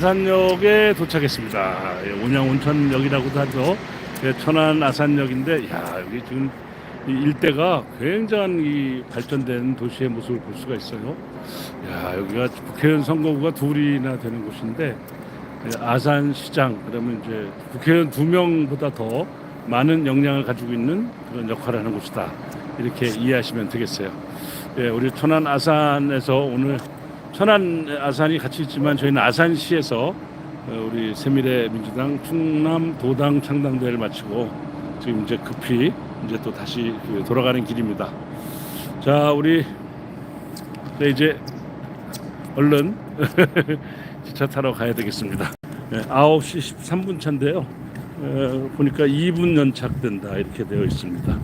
아산역에 도착했습니다. 예, 온양 온천역이라고도 하죠. 예, 천안 아산역인데, 야 여기 지금 이 일대가 굉장한 이 발전된 도시의 모습을 볼 수가 있어요. 야 여기가 국회의원 선거구가 둘이나 되는 곳인데 예, 아산시장 그러면 이제 국회의원 두 명보다 더 많은 역량을 가지고 있는 그런 역할을 하는 곳이다. 이렇게 이해하시면 되겠어요. 예, 우리 천안 아산에서 오늘 천안 아산이 같이 있지만 저희는 아산시에서 어, 우리 세미래 민주당 충남 도당 창당대회를 마치고 지금 이제 급히 이제 또 다시 그 돌아가는 길입니다. 자, 우리 네, 이제 얼른 기차 타러 가야 되겠습니다. 네, 9시 13분 차인데요. 어, 보니까 2분 연착된다 이렇게 되어 있습니다.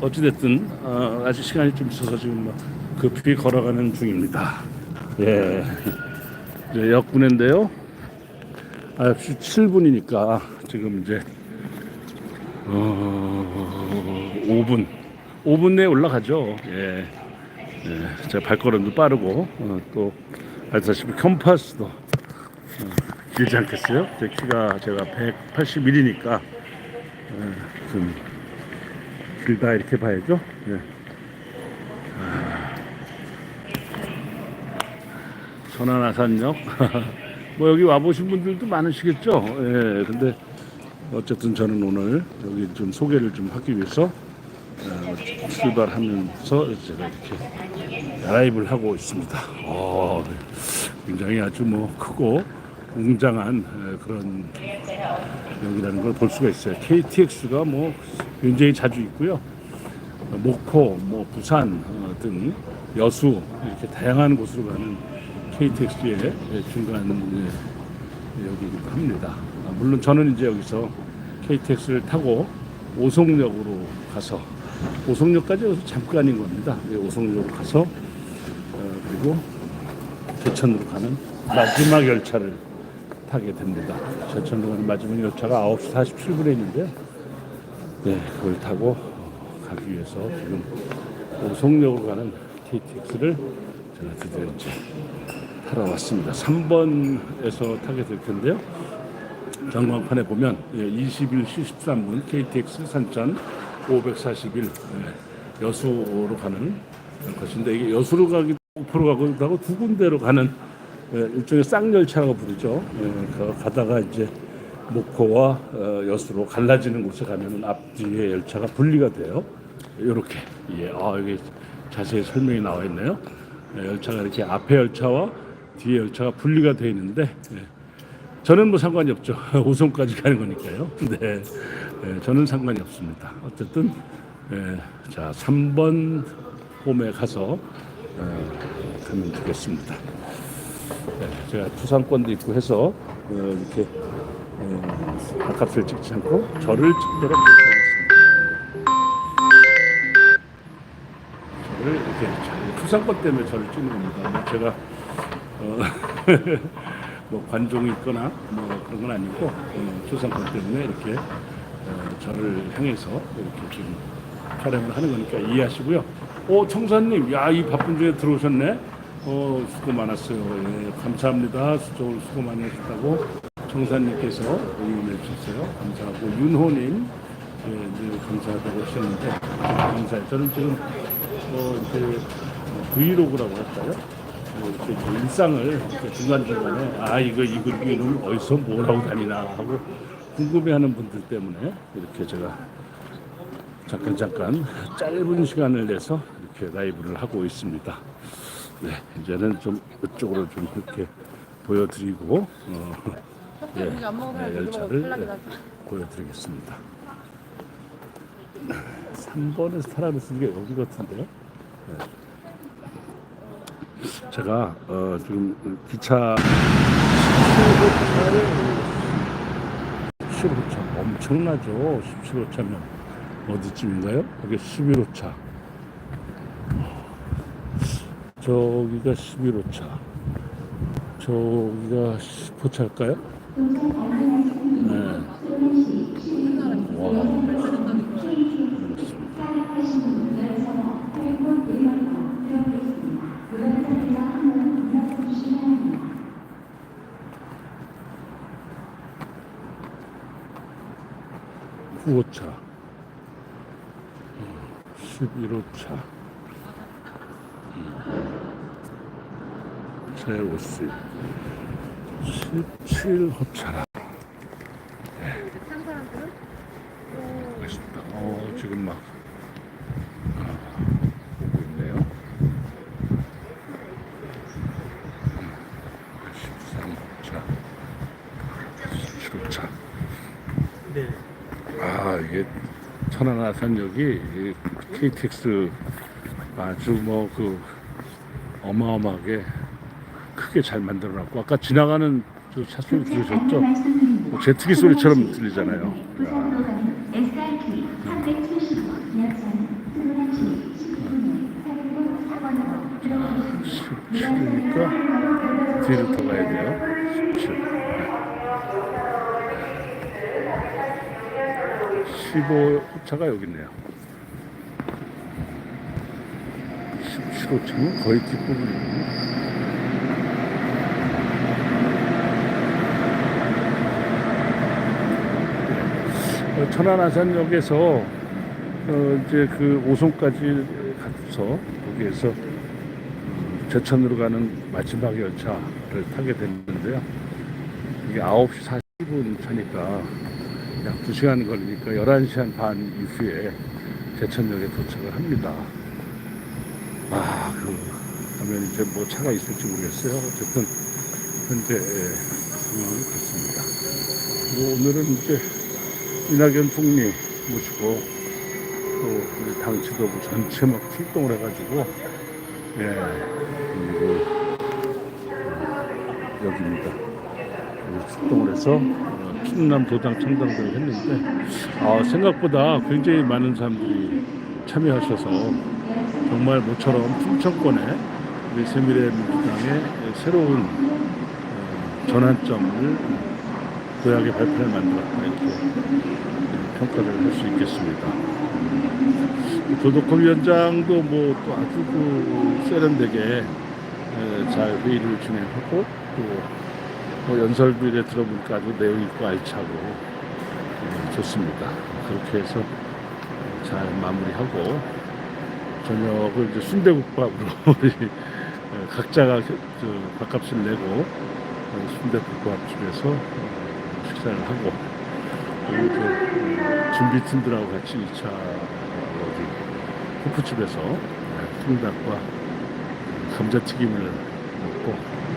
어찌됐든 어, 아직 시간이 좀 있어서 지금 뭐 급히 걸어가는 중입니다. 예, 이제 역군인데요. 아, 7분이니까 지금 이제 어, 5분, 5분 내에 올라가죠. 예, 예 제가 발걸음도 빠르고 어, 또 알다시피 컴파스도 어, 길지 않겠어요? 제 키가 제가 181이니까 좀 길다 이렇게 봐야죠. 예. 천안아산역. 뭐 여기 와보신 분들도 많으시겠죠. 예, 근데 어쨌든 저는 오늘 여기 좀 소개를 좀 하기 위해서 어, 출발하면서 제가 이렇게 라이브를 하고 있습니다. 어, 굉장히 아주 뭐 크고 웅장한 에, 그런 역이라는 걸 볼 수가 있어요. KTX가 뭐 굉장히 자주 있고요. 목포, 뭐 부산 어, 등 여수 이렇게 다양한 곳으로 가는 KTX의 중간 예, 역이기도 합니다. 아, 물론 저는 이제 여기서 KTX를 타고 오송역으로 가서 오송역까지 잠깐인 겁니다. 예, 오송역으로 가서 어, 그리고 제천으로 가는 마지막 열차를 타게 됩니다. 제천으로 가는 마지막 열차가 9시 47분에 있는데 네, 그걸 타고 가기 위해서 지금 오송역으로 가는 KTX를 제가 드디어 이제 타러 왔습니다. 3번에서 타게 될 텐데요. 전광판에 보면 21시 13분 KTX 산천 541 예, 여수로 가는 것인데 이게 여수로 가기도 목포로 가기도 하고 두 군데로 가는 예, 일종의 쌍열차라고 부르죠. 예, 그 가다가 이제 목포와 어, 여수로 갈라지는 곳에 가면은 앞뒤에 열차가 분리가 돼요. 이렇게 예, 아 여기 자세히 설명이 나와 있네요. 예, 열차가 이렇게 앞에 열차와 뒤에 열차가 분리가 되어 있는데 예, 저는 뭐 상관이 없죠. 오송까지 가는 거니까요. 네, 예, 저는 상관이 없습니다. 어쨌든 예, 자 3번 홈에 가서 어, 가면 되겠습니다. 네, 제가 부상권도 있고 해서 어, 이렇게 어, 바깥을 찍지 않고 저를 찍도록 하겠습니다. 저를 이렇게 자- 부상권 때문에 저를 찍는 겁니다. 뭐 제가 어, 뭐 관종이 있거나 뭐 그런 건 아니고 어, 초상권 때문에 이렇게 어, 저를 향해서 이렇게 지금 촬영을 하는 거니까 이해하시고요. 오 청사님, 야 이 바쁜 중에 들어오셨네. 어 수고 많았어요. 예, 감사합니다. 수고 수고 많이 하셨다고 청사님께서 응원해 주셨어요. 감사하고 윤호님 예, 늘 감사하다고 하셨는데 감사해요. 저는 지금 어 이제 어, 브이로그라고 할까요? 뭐 이렇게 일상을 이렇게 중간중간에 아 이거 이거 이거는 어디서 뭘 하고 다니나 하고 궁금해하는 분들 때문에 이렇게 제가 잠깐 잠깐 짧은 시간을 내서 이렇게 라이브를 하고 있습니다. 네 이제는 좀 이쪽으로 좀 이렇게 보여드리고 어, 예, 네, 열차를 네, 보여드리겠습니다. 3번에서 타라는 게 여기 같은데요. 제가 어, 지금 기차 17호차 엄청나죠 17호차면 어디쯤인가요? 여기 11호차 저기가 11호차 저기가 10호차일까요? 네. 와. 19호차, 11호차, 제50, 17호차라. 산 사람들은 어, 맛있다. 어, 지금 막 아, 보고 있네요. 13차, 17호차. 네. 아 이게 천안아산역이 이 KTX 아주 뭐 그 어마어마하게 크게 잘 만들어 놨고 아까 지나가는 저차 소리 들으셨죠? 뭐 제트기 소리처럼 들리잖아요. 부산으로 가는 SRT 370번 역사는 21시 10분에 사령부 사관으로 들어가겠습니다. 17이니까 뒤를 더 가야 돼요. 17. 15호차가 여기 있네요. 17호차는 거의 뒷부분이군요. 어, 천안아산역에서 어, 이제 그 오송까지 가서 거기에서 제천으로 가는 마지막 열차를 타게 됐는데요. 이게 9시 40분 차니까 약 2시간 걸리니까 11시 한 반 이후에 제천역에 도착을 합니다. 아, 그, 하면 이제 뭐 차가 있을지 모르겠어요. 어쨌든, 현재 예, 상황은 그렇습니다. 그리고 오늘은 이제 이낙연 총리 모시고 또 우리 당 지도부 전체 막 출동을 해가지고 예, 그리고 어, 여기입니다. 여기 출동을 해서 어, 충남 도당 창당을 했는데 아, 생각보다 굉장히 많은 사람들이 참여하셔서 정말 모처럼 충청권에 우리 새미래민주당의 새로운 어, 전환점을 도약의 발표를 만들었다 이렇게 평가를 할 수 있겠습니다. 도덕금 위원장도 뭐 또 아주 그 세련되게 에, 잘 회의를 진행하고 또뭐 연설비에 들어보니까 아주 내용 있고 알차고 음, 좋습니다. 그렇게 해서 잘 마무리하고 저녁을 이제 순대국밥으로 각자가 그- 저 밥값을 내고 어, 순대국밥집에서 어, 식사를 하고 그리고 준비팀들하고 같이 2차 어디 호프집에서 네, 통닭과 감자튀김을 먹고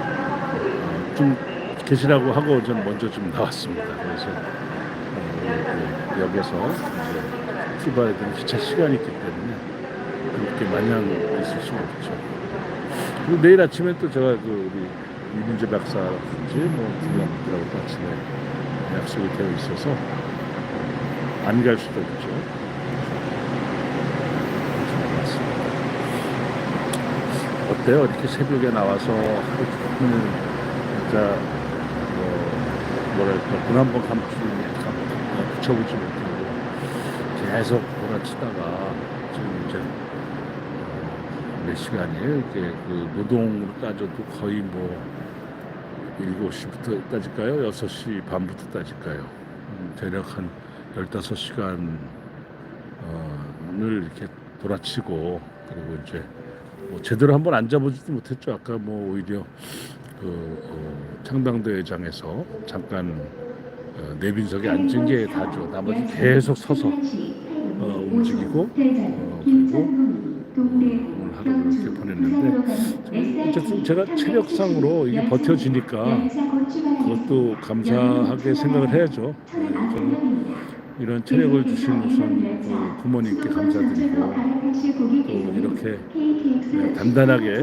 어, 좀 계시라고 하고 전 먼저 좀 나왔습니다. 그래서 어, 그 역에서 이제 출발해야 되는 기차 시간이 있기 때문에 그렇게 마냥 있을 수는 없죠. 그리고 내일 아침에 또 제가 그 우리 이문재 박사라든지 뭐 분들하고 또 아침에 약속이 되어 있어서 안 갈 수도 있죠. 어때요? 이렇게 새벽에 나와서 하는 진짜 뭐 뭐랄까 돈한번 감추 감- 붙여보지 못하고 계속 몰아치다가 몇 시간이에요? 이게 그 노동으로 따져도 거의 뭐 7시부터 따질까요? 6시 반부터 따질까요? 음, 대략 한 15시간을 이렇게 돌아치고 그리고 이제 뭐 제대로 한번 앉아보지도 못했죠. 아까 뭐 오히려 그 어, 창당대회장에서 잠깐 어, 내빈석에 앉은 게 다죠. 나머지 계속 서서 어, 움직이고 어, 그리고 하루 그렇게 보냈는데 어쨌든 제가 체력상으로 이게 버텨지니까 그것도 감사하게 생각을 해야죠. 네, 이런 체력을 주신 우선 그 부모님께 감사드리고 또 이렇게 네, 단단하게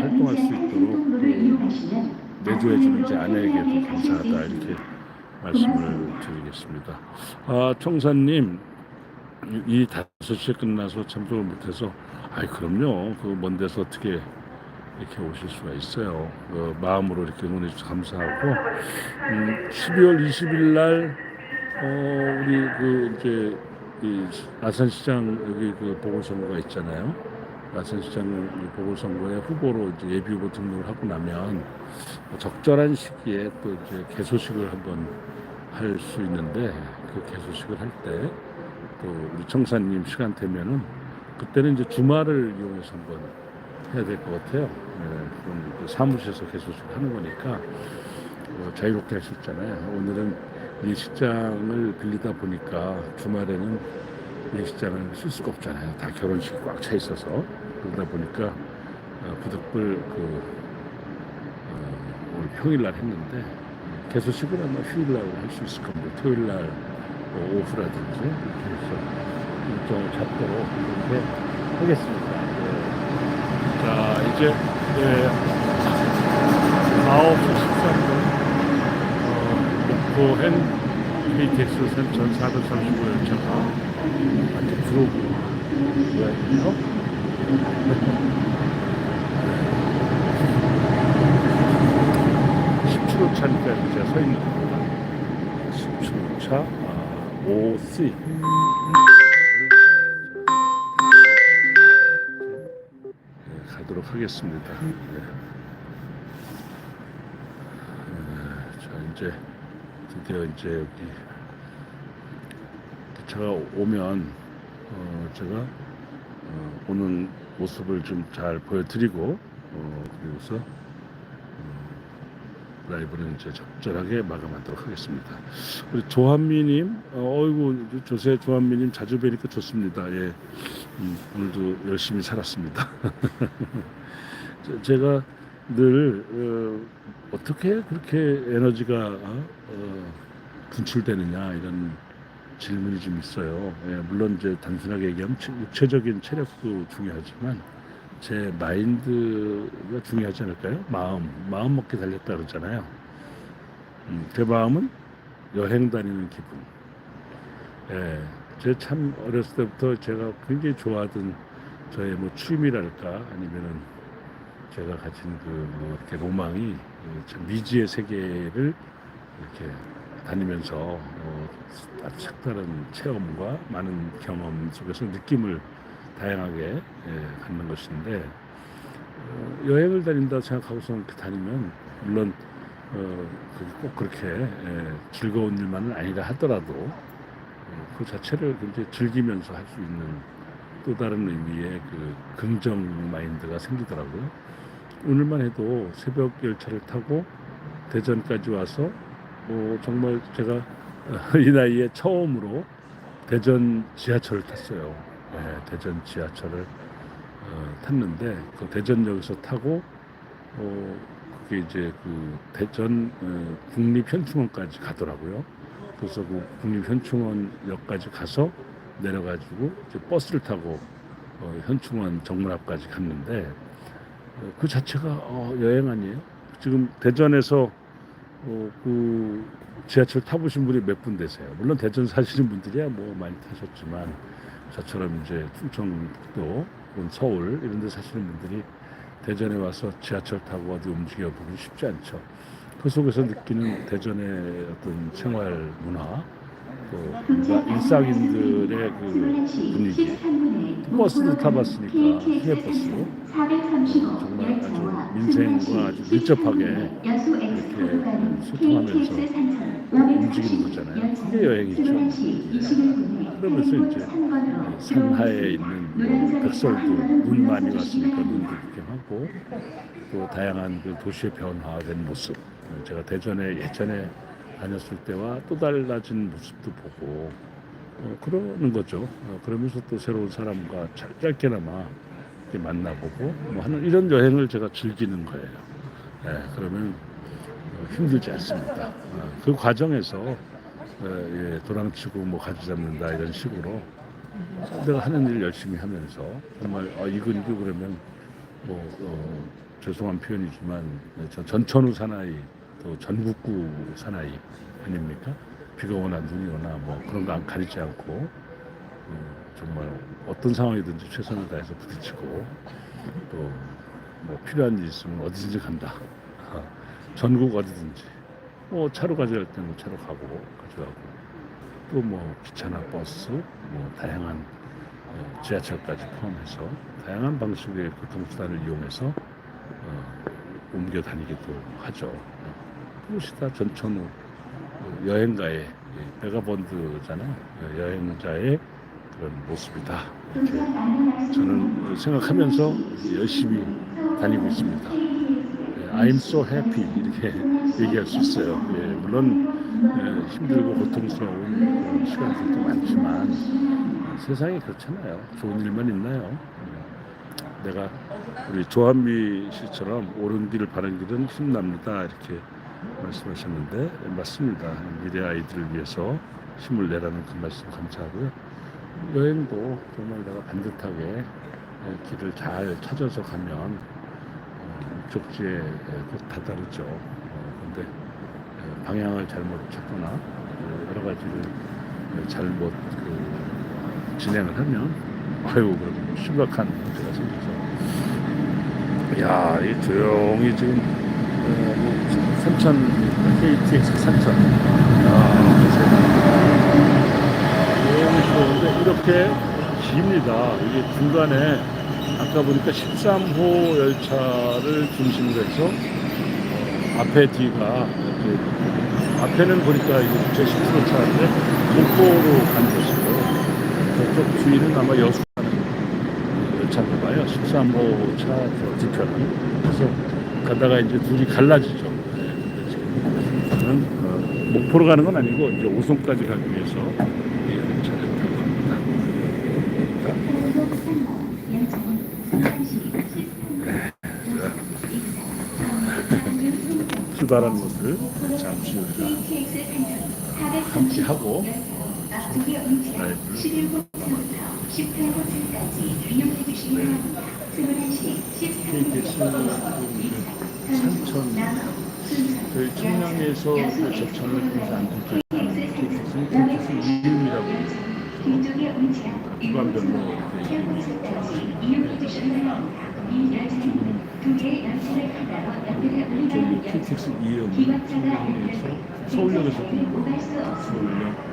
활동할 수 있도록 그 내조해주는 제 아내에게도 감사하다 이렇게 말씀을 드리겠습니다. 아 청사님 이- 이 다섯 시에 끝나서 참석을 못해서 아이 그럼요 그 먼 데서 어떻게 이렇게 오실 수가 있어요. 그 마음으로 이렇게 응원해 주셔서 감사하고 음, 12월 20일 날 어, 우리 그 이제 이 아산시장 여기 그 보궐선거가 있잖아요. 아산시장 보궐선거에 후보로 이제 예비 후보 등록을 하고 나면 적절한 시기에 또 이제 개소식을 한번 할 수 있는데 그 개소식을 할 때 또 우리 청사님 시간 되면은 그때는 이제 주말을 이용해서 한번 해야 될 것 같아요. 네, 사무실에서 개소식 하는 거니까 어, 자유롭게 할 수 있잖아요. 오늘은 예식장을 빌리다 보니까 주말에는 예식장을 쓸 수가 없잖아요. 다 결혼식이 꽉 차 있어서 그러다 보니까 어, 부득불 그 어, 오늘 평일날 했는데 개소식은 아마 휴일날 할 수 있을 겁니다. 토요일날 뭐 오후라든지 이렇게 해서 일정을 잡도록 그렇게 하겠습니다. 네. 자 이제 네, 9시 13분 어, 목포 행 KTX 센천 435 열차가 아직 들어오고 모양이에요. 17호 차니까 이제 서 있는 겁니다. 17호 차 아, 5C. 하겠습니다. 네. 네, 자 이제 드디어 이제 여기 기차가 오면 어, 제가 어, 오는 모습을 좀 잘 보여드리고 어, 그리고서 어, 라이브는 이제 적절하게 마감하도록 하겠습니다. 우리 조한미님, 어, 어이구 조세 조한미님 자주 뵈니까 좋습니다. 예, 음, 오늘도 열심히 살았습니다. 저- 제가 늘 어, 어떻게 그렇게 에너지가 어, 어, 분출되느냐 이런 질문이 좀 있어요. 예, 물론 이제 단순하게 얘기하면 체- 육체적인 체력도 중요하지만 제 마인드가 중요하지 않을까요? 마음, 마음 먹게 달렸다 그러잖아요. 음, 제 마음은 여행 다니는 기분. 예, 제 참 어렸을 때부터 제가 굉장히 좋아하던 저의 뭐 취미랄까 아니면은 제가 가진 그뭐 이렇게 로망이 그참 미지의 세계를 이렇게 다니면서 어, 아주 색다른 체험과 많은 경험 속에서 느낌을 다양하게 예, 갖는 것인데 어, 여행을 다닌다 생각하고서 이렇게 다니면 물론 어, 꼭 그렇게 예, 즐거운 일만은 아니라 하더라도 어, 그 자체를 굉장히 즐기면서 할 수 있는 또 다른 의미의 그 긍정 마인드가 생기더라고요. 오늘만 해도 새벽 열차를 타고 대전까지 와서 뭐 정말 제가 어, 이 나이에 처음으로 대전 지하철을 탔어요. 네, 대전 지하철을 어, 탔는데 그 대전역에서 타고 어, 그게 이제 그 대전 어, 국립현충원까지 가더라고요. 그래서 그 국립현충원역까지 가서 내려가지고 이제 버스를 타고 어, 현충원 정문 앞까지 갔는데 어, 그 자체가 어, 여행 아니에요? 지금 대전에서 어, 그 지하철 타보신 분이 몇 분 되세요? 물론 대전 사시는 분들이야 뭐 많이 타셨지만 저처럼 이제 충청도 혹은 서울 이런 데 사시는 분들이 대전에 와서 지하철 타고 어디 움직여 보기 쉽지 않죠. 그 속에서 느끼는 대전의 어떤 생활 문화 또 일상인들의 그 분위기 버스도 타봤으니까 시내버스 정말 아주 민생과 아주 밀접하게 이렇게 소통하면서 움직이는 거잖아요. 그게 여행이죠. 그러면서 이제 산하에 있는 뭐 백설도 눈 많이 왔으니까 눈도 구경하고 또 다양한 그 도시의 변화된 모습 제가 대전에 예전에 다녔을 때와 또 달라진 모습도 보고 어, 그러는 거죠. 어, 그러면서 또 새로운 사람과 잘- 짧게나마 이렇게 만나보고 뭐 하는 이런 여행을 제가 즐기는 거예요. 예, 그러면 어, 힘들지 않습니다. 어, 그 과정에서 어, 예, 도랑치고 뭐 가지 잡는다 이런 식으로 내가 하는 일 열심히 하면서 정말 어, 이거 이거 그러면 뭐 어, 죄송한 표현이지만 저 전천후 사나이 또 전국구 사나이 아닙니까? 비가 오나 눈이 오나 뭐 그런 거안 가리지 않고 어, 정말 어떤 상황이든지 최선을 다해서 부딪히고 또 뭐 필요한 일 있으면 어디든지 간다. 전국 어디든지 뭐 차로 가져갈 때는 차로 가고 가져가고 또 뭐 기차나 버스 뭐 다양한 어, 지하철까지 포함해서 다양한 방식의 교통수단을 이용해서 어, 옮겨 다니기도 하죠. 어, 그것이 다 전천후 어, 그 여행가의 베가본드잖아요. 여행자의 그런 모습이다. 이렇게 저는 생각하면서 열심히 다니고 있습니다. 예, I'm so happy 이렇게 얘기할 수 있어요. 예, 물론 예, 힘들고 고통스러운 시간들도 많지만 어, 세상이 그렇잖아요. 좋은 일만 있나요? 예, 내가 우리 조한미 씨처럼 옳은 길 바른 길은 힘납니다 이렇게 말씀하셨는데 예, 맞습니다. 미래 아이들을 위해서 힘을 내라는 그 말씀 감사하고요. 여행도 정말 내가 반듯하게 예, 길을 잘 찾아서 가면 어, 목적지에 곧 다다르죠. 어, 근데 예, 방향을 잘못 찾거나 어, 여러 가지를 예, 잘못 그, 진행을 하면 아유 그럼 심각한 문제가 생기죠. 야, 이 조용히 지금 어, 뭐, KTX 산천. 야, 너무 좋은데 이렇게 깁니다. 이게 중간에 아까 보니까 13호 열차를 중심으로 해서 어, 앞에 뒤가 이제 앞에는 보니까 이게 제 10km 차인데 목포로 가는 것이고 저쪽 뒤는 아마 여수 가는 열차인가 봐요. 13호 차 뒤편은. 그래서 가다가 이제 둘이 갈라지죠. 네, 지금 어, 목포로 가는 건 아니고 이제 오송까지 가기 위해서 이 열차를 타고 갑니다. 출발하는 것을 잠시 우리가 함께 하고 11시 산천 저희 청량에서 저천을 통해서 안동까지 가는 KTX는 KTX 주간별로 이렇게 저기 KTX 이름 기관차가 청량에서 연결돼 서울역에서. 서울역.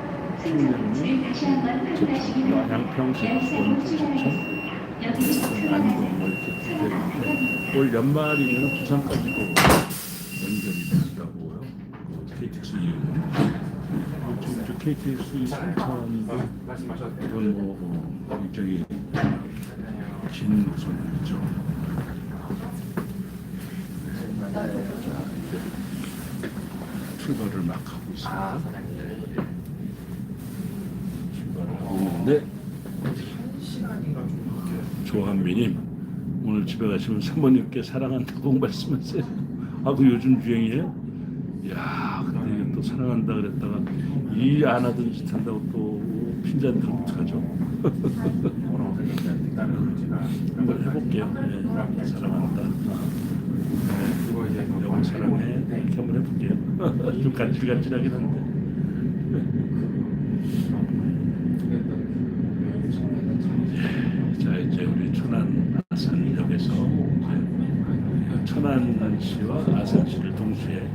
양평 제천 열차로 원주 제천 출발하겠습니다. 여기는 안동 뭐 이렇게 올 연말이면 부산까지도 연결이 된다고요. 그 KTX 이름은 지금 저 KTX 산천도 이건 뭐 어, 굉장히 긴 노선이죠. 자 이제 출발을 막 하고 있습니다. 출발을 하고 있는데. 조한미님 오늘 집에 가시면 사모님께 사랑한다고 말씀하세요. 아 그 요즘 유행이에요? 야 사랑한다 그랬다가 일 안 하던 짓 한다고 또 핀잔 들면 어떡하죠? 한번 해볼게요. 네, 사랑한다. 네, 여보 사랑해. 이렇게 한번 해볼게요. 좀 간질간질하긴 한데. 자 이제 우리 천안 아산역에서 이제 천안시와 아산시를 동시에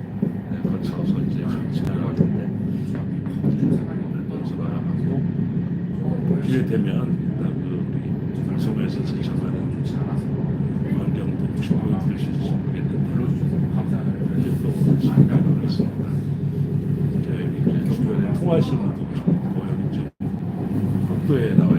거쳐서 이제 지나갈 텐데 여기서 기회 되면 그 우리 방송에서 제청하는 광경도 좀 보여드릴 수 있을지 모르겠는데 이제 또 시간을 하겠습니다. 이제 이제 통하시는 분도 좀 있고 여기 좀 복도에 나와